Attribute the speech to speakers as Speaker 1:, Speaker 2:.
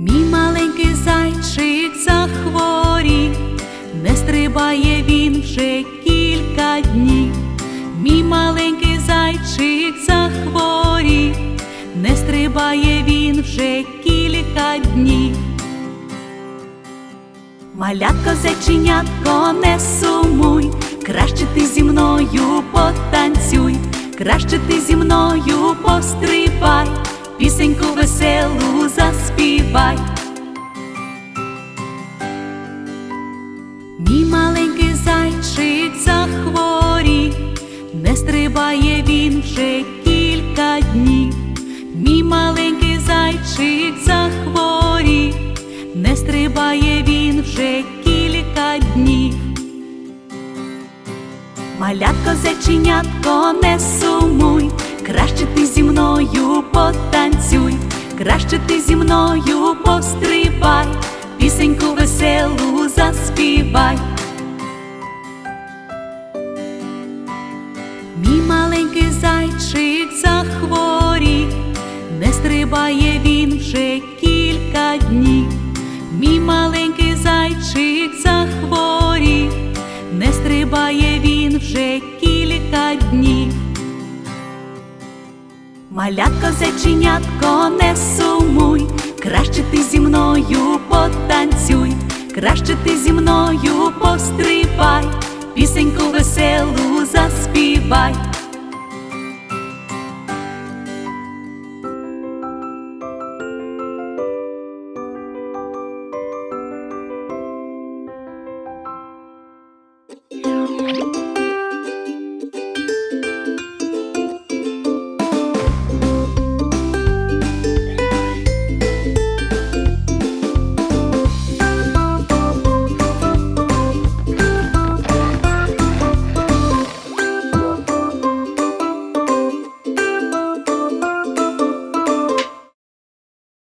Speaker 1: Мій маленький зайчик захворів, не стрибає він вже кілька днів, мій маленький зайчик захворів, не стрибає він вже кілька днів. Малятко зайченятко, не сумуй, краще ти зі мною потанцюй, краще ти зі мною пострибай, пісеньку веселу заспівай. Мій маленький зайчик захворів, не стрибає він вже кілька днів. Мій маленький зайчик захворів, не стрибає він вже кілька днів. Малятко зайченятко, не сумуй, краще ти зі мною потанцюй, краще ти зі мною пострибай, пісеньку веселу заспівай. Мій маленький зайчик захворів, не стрибає він вже кілька днів. Мій маленький зайчик захворів, не стрибає він вже кілька днів. Малятко зайченятко, не краще ти зі мною пострибай, пісеньку веселу заспівай.